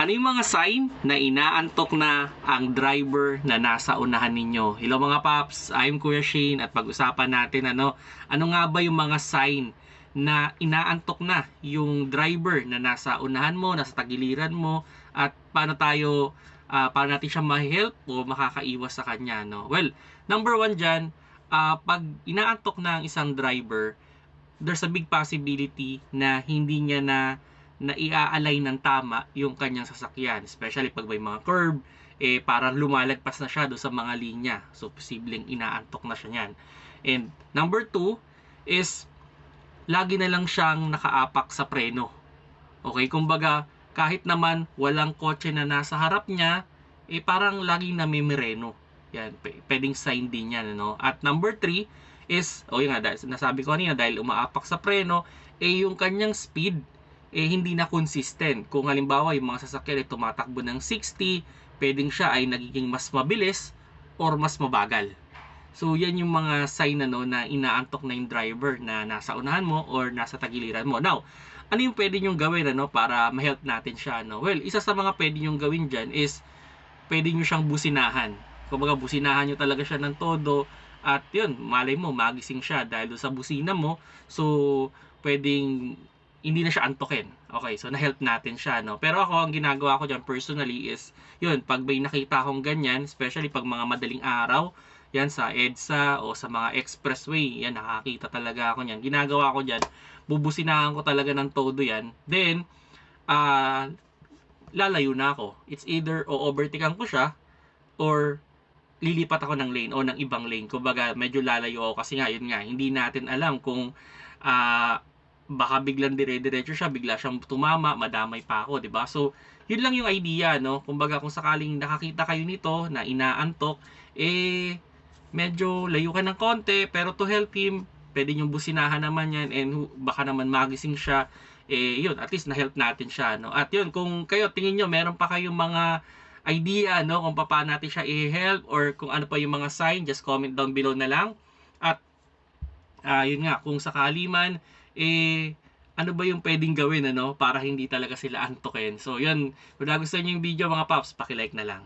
Ano yung mga sign na inaantok na ang driver na nasa unahan ninyo? Hello mga paps, I'm Kuya Shane at pag-usapan natin ano, ano nga ba yung mga sign na inaantok na yung driver na nasa unahan mo, nasa tagiliran mo at paano tayo ah, paano natin siya ma-help o makakaiwas sa kanya no. Well, number one dyan, ah, pag inaantok na ang isang driver, there's a big possibility na hindi niya na na i-align ng tama yung kanyang sasakyan. Especially pag may mga curb, eh parang lumalagpas na siya doon sa mga linya. So, posibleng inaantok na siya niyan. And number two is lagi na lang siyang nakaapak sa preno. Okay, kumbaga kahit naman walang kotse na nasa harap niya, eh parang laging namimireno. Yan, pwedeng sign din yan. Ano? At number three is, o yun nga, nasabi ko kanina, dahil umaapak sa preno, eh yung kanyang speed, eh hindi na consistent. Kung halimbawa yung mga sasakyan ay tumatakbo ng 60, pwedeng siya ay nagiging mas mabilis or mas mabagal. So yan yung mga sign na no, na inaantok na yung driver na nasa unahan mo or nasa tagiliran mo. Now, ano yung pwede nyong gawin ano, para ma-help natin siya? No? Well, isa sa mga pwede nyong gawin dyan is pwede nyo siyang businahan. Kumbaga, businahan nyo talaga siya ng todo at yun, malay mo, magising siya dahil sa busina mo. So, pwedeng hindi na siya antokin. Okay, so na-help natin siya, no? Pero ako, ang ginagawa ko dyan personally is, yun, pag may nakita akong ganyan, especially pag mga madaling araw, yan sa EDSA o sa mga expressway, yan, nakakita talaga ako yan. Ginagawa ko dyan, bubusinahan ko talaga ng todo yan. Then, ah, lalayo na ako. It's either o overtakean ko siya, or lilipat ako ng lane o ng ibang lane. Kumbaga, medyo lalayo ako kasi nga, yun nga, hindi natin alam kung ah, baka biglang dire-diretso siya, bigla siyang tumama, madamay pa ako, 'di ba? So, yun lang yung idea, no? Kumbaga, kung sakaling nakakita kayo nito na inaantok, eh medyo layo ka ng konti, pero to help him, pwede yung businahan naman yan and baka naman magising siya, eh yun, at least na-help natin siya, no? At yun, kung kayo, tingin nyo, meron pa kayong mga idea, no? Kung paano natin siya i-help or kung ano pa yung mga sign, just comment down below na lang. Ah yun nga, kung sakali man, eh, ano ba yung pwedeng gawin, ano, para hindi talaga sila antokin. So, yun, kung nagustuhan nyo yung video, mga paps, pakilike na lang.